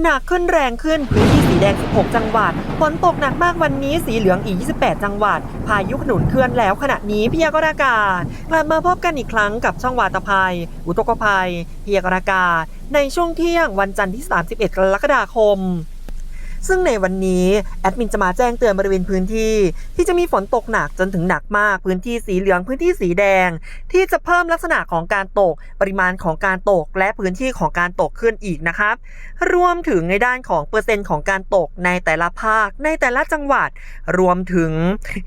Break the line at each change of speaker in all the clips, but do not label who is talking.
หนักขึ้นแรงขึ้นพื้นที่สีแดง 16 จังหวัดฝนตกหนักมากวันนี้สีเหลืองอีก 28 จังหวัด พายุขนุนเคลื่อนแล้วขณะนี้พยากรณ์อากาศกลับมาพบกันอีกครั้งกับช่องวาตภัย อุตกภัยพยากรณ์อากาศในช่วงเที่ยงวันจันทร์ที่ 31 กรกฎาคม ซึ่งในวันนี้แอดมินจะมาแจ้งเตือนบริเวณพื้นที่ ที่จะมีฝนตกหนักจนถึงหนักมาก พื้นที่สีเหลืองพื้นที่สีแดง ที่จะเพิ่มลักษณะของการตก ปริมาณของการตก และพื้นที่ของการตกขึ้นอีกนะครับ รวมถึงในด้านของเปอร์เซ็นต์ของการตกในแต่ละภาค ในแต่ละจังหวัด รวมถึง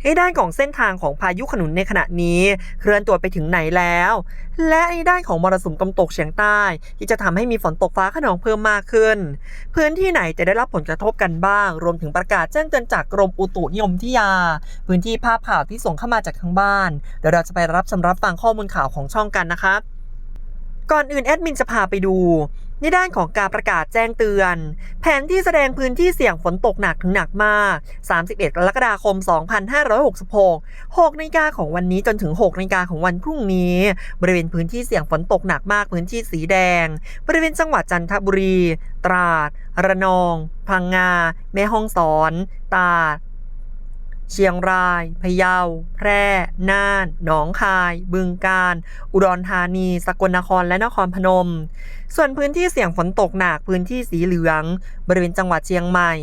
ในด้านของเส้นทางของพายุขนุนในขณะนี้ เคลื่อนตัวไปถึงไหนแล้ว และในด้านของมรสุมตะวันตกเฉียงใต้ ที่จะทำให้มีฝนตกฟ้าขนองเพิ่มมากขึ้น พื้นที่ไหนจะได้รับผลกระทบกันบ้าง รวมถึงประกาศแจ้งเตือนจากกรมอุตุนิยมวิทยา พื้นที่ภาพข่าวที่ส่งเข้ามาจากทางบ้าน เดี๋ยวเราจะไปรับชำรับฟังข้อมูลข่าวของช่องกันนะครับก่อนอื่นแอดมินจะพาไปดู ในด้านของการประกาศแจ้งเตือน แผนที่แสดงพื้นที่เสี่ยงฝนตกหนักถึงหนักมาก 31 กรกฎาคม 2566 6นาฬิกาของวันนี้จนถึง 6นาฬิกาของวันพรุ่งนี้ บริเวณพื้นที่เสี่ยงฝนตกหนักมากพื้นที่สีแดง บริเวณจังหวัดจันทบุรี ตราด ระนอง พังงา แม่ฮ่องสอน ตาด เชียงราย พะเยา แพร่ น่าน หนองคาย บึงกาฬ อุดรธานี สกลนคร และนครพนม ส่วนพื้นที่เสี่ยงฝนตกหนัก พื้นที่สีเหลือง บริเวณจังหวัดเชียงใหม่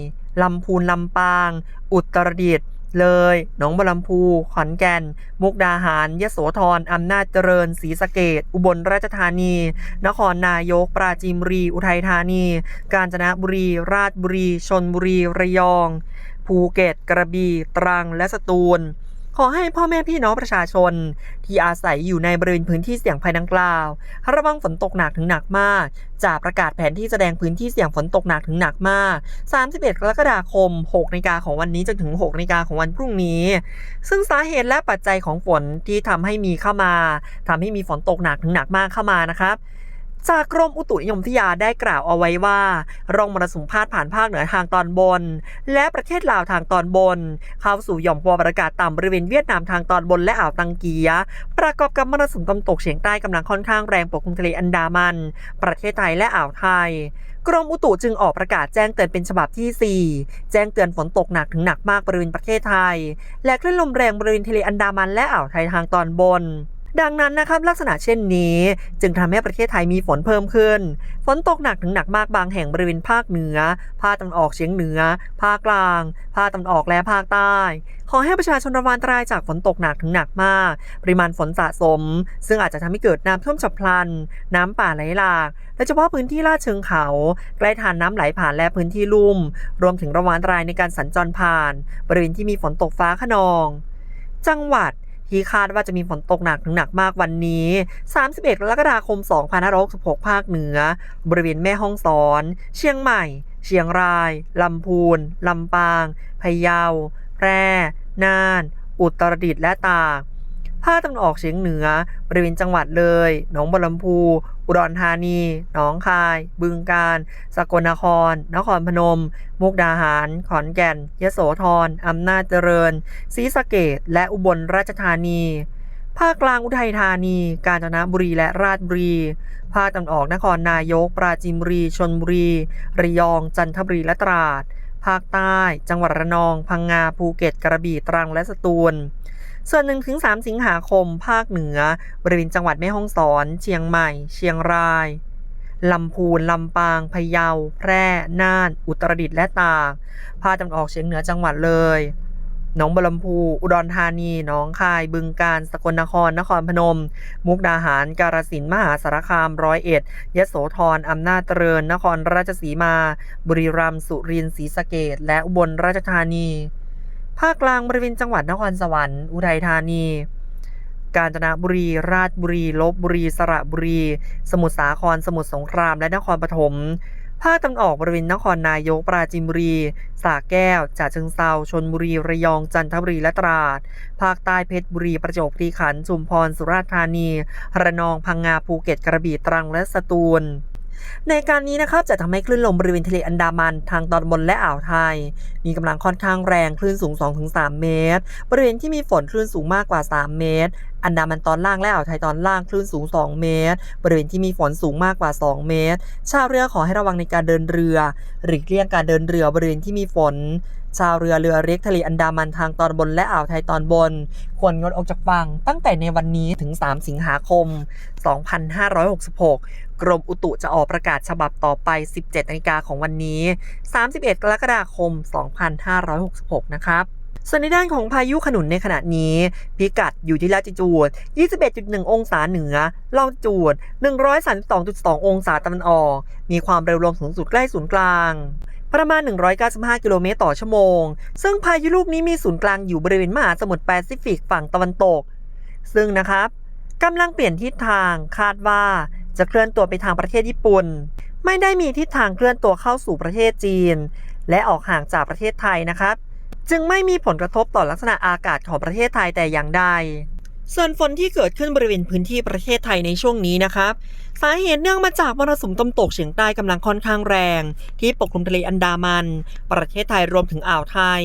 ลำพูน ลำปาง อุตรดิตถ์ เลย หนองบัวลำพู ขอนแก่น มุกดาหาร ยโสธร อำนาจเจริญ ศรีสะเกดอุบลราชธานี นครนายก ปราจีนบุรี อุทัยธานี กาญจนบุรี ราชบุรี ชนบุรี ระยอง ภูเก็ต กระบี่ ตรัง และสตูล ขอให้พ่อแม่พี่น้องประชาชน ที่อาศัยอยู่ในบริเวณพื้นที่เสี่ยงภัยดังกล่าว ระวังฝนตกหนักถึงหนักมาก จากประกาศแผนที่แสดงพื้นที่เสี่ยงฝนตกหนักถึงหนักมาก 31 กรกฎาคม 6นาฬิกาของวันนี้จนถึง 6นาฬิกาของวันพรุ่งนี้ ซึ่งสาเหตุและปัจจัยของฝนที่ทำให้มีเข้ามาทำให้มีฝนตกหนักถึงหนักมากเข้ามานะครับ จากกรมอุตุนิยมวิทยาได้กล่าวเอาไว้ว่าร่องมรสุมพาดผ่านภาคเหนือทางตอนบน และประเทศลาวทางตอนบน เข้าสู่หย่อมความกดอากาศต่ำบริเวณเวียดนามทางตอนบนและอ่าวตังเกีย ประกอบกับมรสุมตะวันตกเฉียงใต้กำลังค่อนข้างแรงปกคลุมทะเลอันดามัน ประเทศไทยและอ่าวไทยกรมอุตุจึงออกประกาศแจ้งเตือนเป็นฉบับที่ 4 แจ้งเตือนฝนตกหนักถึงหนักมากบริเวณประเทศไทย และคลื่นลมแรงบริเวณทะเลอันดามันและอ่าวไทยทางตอนบน ดังนั้นนะครับลักษณะเช่นนี้ จึงทำให้ประเทศไทยมีฝนเพิ่มขึ้น ฝนตกหนักถึงหนักมากบางแห่งบริเวณภาคเหนือ ภาคตะวันออกเฉียงเหนือ ภาคกลาง ภาคตะวันออกและภาคใต้ ขอให้ประชาชนระวังอันตรายจากฝนตกหนักถึงหนักมาก ปริมาณฝนสะสม ซึ่งอาจจะทำให้เกิดน้ำท่วมฉับพลัน น้ำป่าไหลหลากโดยเฉพาะพื้นที่ลาดเชิงเขาใกล้ทานน้ำไหลผ่านและพื้นที่ลุ่ม รวมถึงระวังอันตรายในการสัญจรผ่าน บริเวณที่มีฝนตกฟ้าขนอง จังหวัด ที่คาดว่าจะมีฝนตกหนักถึงหนักมากวันนี้ 31กรกฎาคม 2566 ภาคเหนือ บริเวณแม่ฮ่องสอน เชียงใหม่ เชียงราย ลำพูน ลำปาง พะเยา แพร่ น่าน อุตรดิตถ์และตาก ภาคตะวันออกเฉียงเหนือบริเวณจังหวัดเลย หนองบัวลำพู อุดรธานี หนองคาย บึงกาฬ สกลนคร นครพนม มุกดาหาร ขอนแก่น ยโสธร อำนาจเจริญ ศรีสะเกดและอุบลราชธานี ภาคกลางอุทัยธานี กาญจนบุรีและราชบุรี ภาคตะวันออกนครนายก ปราจีนบุรี ชนบุรี ระยอง จันทบุรีและตราด ภาคใต้ จังหวัดระนอง พังงา ภูเก็ต กระบี่ ตรัง และสตูล ส่วน1ถึง3สิงหาคม ภาคเหนือ บริเวณจังหวัดแม่ฮ่องสอน เชียงใหม่ เชียงราย ลำพูน ลำปาง พะเยา แพร่ น่าน อุตรดิตถ์ และตากภาคตะวันออกเฉียงเหนือจังหวัดเลยหนองบัวลำพู อุดรธานี หนองคาย บึงกาฬ สกลนคร นครพนม มุกดาหาร กาฬสินธุ์ มหาสารคาม ร้อยเอ็ด ยโสธร อำนาจเจริญ นครราชสีมา บุรีรัมย์ สุรินทร์ ศรีสะเกษและอุบลราชธานี ภาคกลางบริเวณจังหวัดนครสวรรค์ อุทัยธานี กาญจนบุรี ราชบุรี ลบบุรี สระบุรี สมุทรสาคร สมุทรสงคราม และนครปฐม ภาคตะวันออกบริเวณนครนายก ปราจีนบุรี สระแก้วฉะเชิงเซาชนบุรี ระยอง จันทบุรี และตราด ภาคใต้เพชรบุรี ประจวบคีรีขันธ์ ชุมพร สุราษฎร์ธานี ระนอง พังงา ภูเก็ต กระบี่ ตรัง และสตูล ในการนี้นะครับจะทำให้คลื่นลมบริเวณทะเลอันดามันทางตอนบนและอ่าวไทย มีกำลังค่อนข้างแรงคลื่นสูง 2-3 เมตร บริเวณที่มีฝนคลื่นสูงมากกว่า 3 เมตรอันดามันตอนล่างและอ่าวไทยตอนล่างคลื่นสูง 2 เมตร บริเวณที่มีฝนสูงมากกว่า 2 เมตร ชาวเรือขอให้ระวังในการเดินเรือ หลีกเลี่ยงการเดินเรือบริเวณที่มีฝน ชาวเรือเรือเล็กทะเลอันดามันทางตอนบนและอ่าวไทยตอนบน ควรงดออกจากฝั่งตั้งแต่ในวันนี้ถึง 3 สิงหาคม 2566 กรมอุตุจะออกประกาศฉบับต่อไป 17นาฬิกาของวันนี้ 31 กรกฎาคม 2566 นะครับส่วนในด้านของพายุขนุนในขณะนี้ พิกัดอยู่ที่ลาติจูด 21.1 องศาเหนือ ลองจูด 132.2 องศาตะวันออก มีความเร็วลมสูงสุดใกล้ศูนย์กลาง ประมาณ 195 กิโลเมตรต่อชั่วโมง ซึ่งพายุลูกนี้มีศูนย์กลางอยู่บริเวณมหาสมุทรแปซิฟิกฝั่งตะวันตก ซึ่งนะครับกำลังเปลี่ยนทิศทางคาดว่าจะเคลื่อนตัวไปทางประเทศญี่ปุ่น ไม่ได้มีทิศทางเคลื่อนตัวเข้าสู่ประเทศจีน และออกห่างจากประเทศไทยนะครับ จึงไม่มีผลกระทบต่อลักษณะอากาศของประเทศไทยแต่อย่างใด ส่วนฝนที่เกิดขึ้นบริเวณพื้นที่ประเทศไทยในช่วงนี้นะครับสาเหตุเนื่องมาจากมรสุมตะวันตกเฉียงใต้กำลังค่อนข้างแรง ที่ปกคลุมทะเลอันดามัน ประเทศไทยรวมถึงอ่าวไทย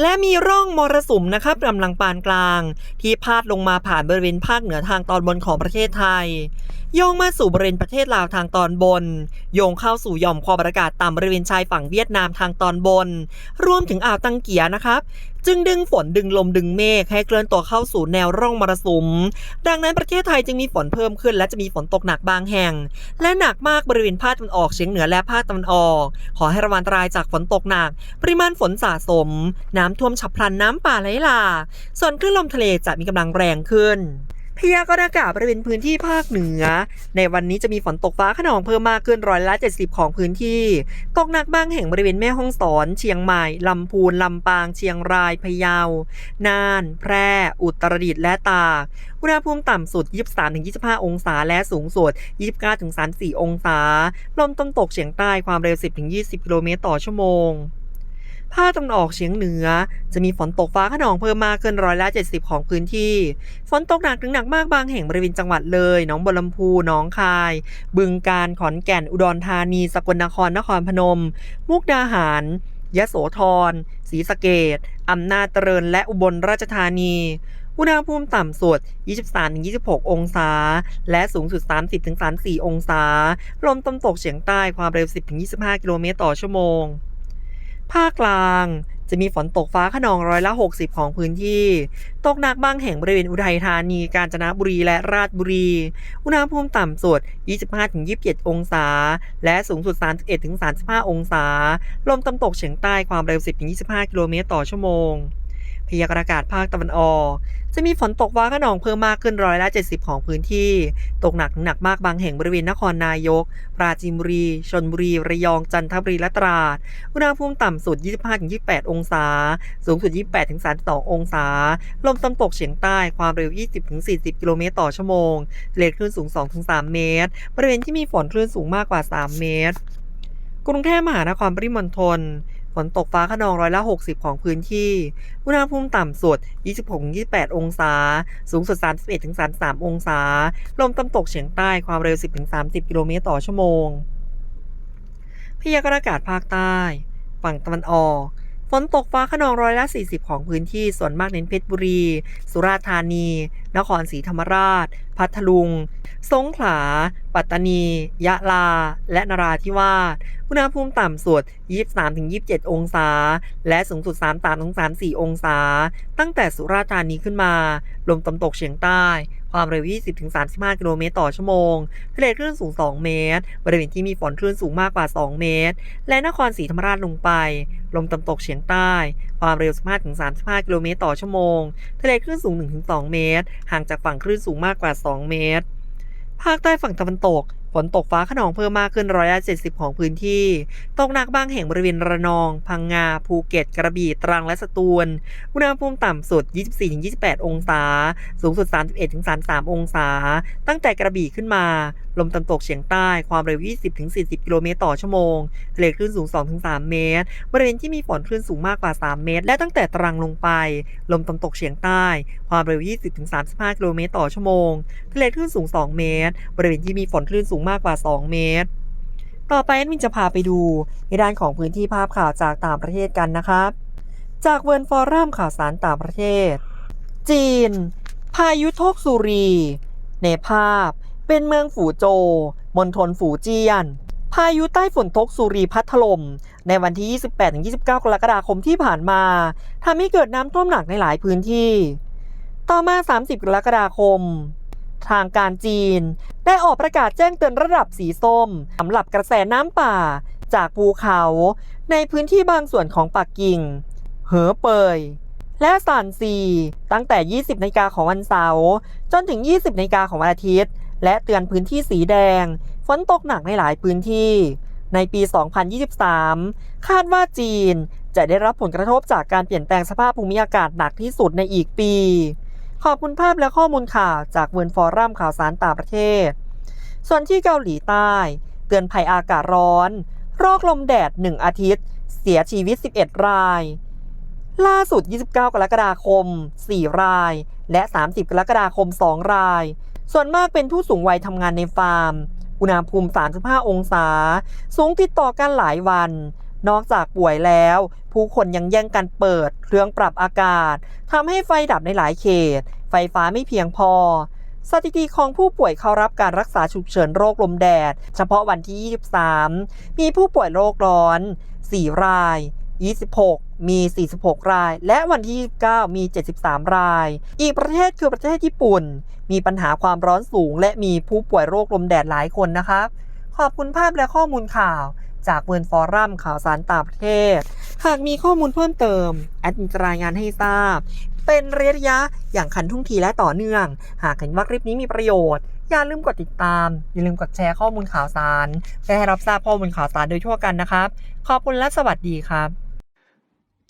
และมีร่องมรสุมนะครับกำลังปานกลาง ที่พาดลงมาผ่านบริเวณภาคเหนือทางตอนบนของประเทศไทยโยงมาสู่บริเวณประเทศลาวทางตอนบน โยงเข้าสู่หย่อมความกดอากาศต่ำบริเวณชายฝั่งเวียดนามทางตอนบน รวมถึงอ่าวตังเกียนะครับ จึงดึงฝนดึงลมดึงเมฆให้เคลื่อนตัวเข้าสู่แนวร่องมรสุม ดังนั้นประเทศไทยจึงมีฝนเพิ่มขึ้น และจะมีฝนตกหนักบางแห่ง และหนักมากบริเวณภาคตะวันออกเฉียงเหนือและภาคตะวันออก ขอให้ระวังอันตรายจากฝนตกหนัก ปริมาณฝนสะสม น้ำท่วมฉับพลันน้ำป่าไหลหลากส่วนคลื่นลมทะเลจะมีกำลังแรงขึ้น พยากรณ์อากาศบริเวณพื้นที่ภาคเหนือ ในวันนี้จะมีฝนตกฟ้าขนองเพิ่มมากขึ้นร้อยละ 70 ของพื้นที่ ตกหนักบางแห่งบริเวณแม่ฮ่องสอน เชียงใหม่ ลำพูน ลำปาง เชียงราย พะเยา น่าน แพร่ อุตรดิตถ์ และตาก อุณหภูมิต่ำสุด 23-25 องศา และสูงสุด 29-34 องศา ลมตะวันตกเฉียงใต้ความเร็ว 10-20 กิโลเมตรต่อชั่วโมง ภาคตะวันออกเฉียงเหนือ จะมีฝนตกฟ้าขนองเพิ่มมากขึ้นร้อยละ 70 ของพื้นที่ ฝนตกหนักถึงหนักมากบางแห่งบริเวณจังหวัดเลยหนองบัวลำพูหนองคาย บึงกาฬขอนแก่นอุดรธานี สกลนครนครพนม มุกดาหารยะโสธรศรีสะเกดอำนาจเจริญและอุบลราชธานีอุณหภูมิต่ำสุด 23-26 องศา และสูงสุด 30-34 องศา ลมตะวันตกเฉียงใต้ความเร็ว 10-25 กิโลเมตรต่อชั่วโมง ภาคกลาง จะมีฝนตกฟ้าขนองร้อยละ 60 ของพื้นที่ ตกหนักบางแห่งบริเวณอุทัยธานี กาญจนบุรีและราชบุรี อุณหภูมิต่ำสุด 25-27 องศา และสูงสุด 31-35 องศา ลมตำตกเฉียงใต้ความเร็ว 10-25 กิโลเมตรต่อชั่วโมง พยากรณ์อากาศภาคตะวันออก จะมีฝนตกฟ้าขนองเพิ่มมากขึ้นร้อยละ 70 ของพื้นที่ ตกหนักหนักมากบางแห่งบริเวณนครนายก ปราจีนบุรีชลบุรี ระยอง จันทบุรี และตราด อุณหภูมิต่ำสุด 25-28 องศา สูงสุด 28-32 องศา ลมตะวันตกเฉียงใต้ความเร็ว 20-40 กิโลเมตรต่อชั่วโมงเลคลื่นสูง 2-3 เมตร บริเวณที่มีฝนคลื่นสูงมากกว่า 3 เมตรกรุงเทพมหานครปริมณฑล ฝนตกฟ้าขนองร้อยละ 60 ของพื้นที่ อุณหภูมิต่ำสุด 26-28 องศา สูงสุด 31-33 องศา ลมตะวันตกเฉียงใต้ความเร็ว 10-30 กิโลเมตรต่อชั่วโมง พยากรณ์อากาศภาคใต้ ฝั่งตะวันออกฝนตกฟ้าขนองร้อยละ 40 ของพื้นที่ ส่วนมากเน้นเพชรบุรี สุราษฎร์ธานี นครศรีธรรมราช พัทลุง สงขลา ปัตตานี ยะลา และนราธิวาส อุณหภูมิต่ำสุด 23-27 องศา และสูงสุด 33-34 องศา ตั้งแต่สุราษฎร์ธานีขึ้นมา ลมตะวันตกเฉียงใต้ ความเร็ว 20-35 กิโลเมตรต่อชั่วโมง ทะเลคลื่นสูง 2 เมตร บริเวณที่มีฝนคลื่นสูงมากกว่า 2 เมตร และนครศรีธรรมราชลงไป ลมตะวันตกเฉียงใต้ ความเร็ว 15-35 กิโลเมตรต่อชั่วโมง ทะเลคลื่นสูง 1-2 เมตร ห่างจากฝั่งคลื่นสูงมากกว่า 2 เมตร ภาคใต้ฝั่งตะวันตก ฝนตกฟ้าขนองเพิ่มมากขึ้นร้อยละ70ของพื้นที่ ตกหนักบางแห่งบริเวณระนอง พังงา ภูเก็ต กระบี่ ตรัง และสตูล อุณหภูมิต่ำสุด 24-28 องศา สูงสุด 31-33 องศา ตั้งแต่กระบี่ขึ้นมา ลมตะวันตกเฉียงใต้ความเร็ว 20-40 กิโลเมตรต่อชั่วโมงทะเลคลื่นสูง 2-3 เมตร บริเวณที่มีฝนคลื่นสูงมากกว่า 3 เมตร และตั้งแต่ตรังลงไป ลมตะวันตกเฉียงใต้ ความเร็ว 20-35 กิโลเมตรต่อชั่วโมงทะเลคลื่นสูง 2 เมตร บริเวณที่มีฝนคลื่นสูงมากกว่า 2 เมตร ต่อไปแอดมินจะพาไปดูในด้านของพื้นที่ภาพข่าวจากต่างประเทศกันนะครับ จากเวิร์นฟอรัมข่าวสารต่างประเทศ จีน พายุโทกสุรี ในภาพ เป็นเมืองฝูโจมณฑลฝูเจียน พายุใต้ฝนทกสุรีพัดถล่มในวันที่ 28-29 กรกฎาคมที่ผ่านมาทำให้เกิดน้ำท่วมหนักในหลายพื้นที่ ต่อมา 30 กรกฎาคม ทางการจีน ได้ออกประกาศแจ้งเตือนระดับสีส้มสำหรับกระแสน้ำป่าจากภูเขา ในพื้นที่บางส่วนของปักกิ่ง เหอเปย และซานซี ตั้งแต่ 20นาฬิกาของวันเสาร์จนถึง 20นาฬิกาของวันอาทิตย์ และเตือนพื้นที่สีแดง ฝนตกหนักในหลายพื้นที่ ในปี 2023 คาดว่าจีนจะได้รับผลกระทบจากการเปลี่ยนแปลงสภาพภูมิอากาศหนักที่สุดในอีกปี ขอบคุณภาพและข้อมูลข่าวจากเวิร์นฟอรัมข่าวสารต่างประเทศ ส่วนที่เกาหลีใต้ เตือนภัยอากาศร้อน โรคลมแดด 1 อาทิตย์ เสียชีวิต 11 ราย ล่าสุด 29 กรกฎาคม 4 ราย และ 30 กรกฎาคม 2 ราย ส่วนมากเป็นผู้สูงวัยทำงานในฟาร์ม อุณหภูมิ 35 องศา สูงติดต่อกันหลายวัน นอกจากป่วยแล้ว ผู้คนยังแย่งกันเปิด เครื่องปรับอากาศทำให้ไฟดับในหลายเขต ไฟฟ้าไม่เพียงพอสถิติของผู้ป่วยเข้ารับการรักษาฉุกเฉินโรคลมแดด เฉพาะวันที่ 23 มีผู้ป่วยโรคร้อน 4 ราย 26 มี 46 ราย และวันที่ 29 มี 73 ราย อีกประเทศคือประเทศญี่ปุ่น มีปัญหาความร้อนสูง และมีผู้ป่วยโรคลมแดดหลายคนนะครับ ขอบคุณภาพและข้อมูลข่าว จากเวิร์นฟอรัมข่าวสารต่างประเทศ หากมีข้อมูลเพิ่มเติม แอดมินรายงานให้ทราบ เป็นระยะอย่างขันทุ่งทีและต่อเนื่อง หากเห็นว่าคลิปนี้มีประโยชน์ อย่าลืมกดติดตาม อย่าลืมกดแชร์ข้อมูลข่าวสารเพื่อให้รับทราบข้อมูลข่าวสารโดยทั่วกันนะครับ ขอบคุณและสวัสดีครับ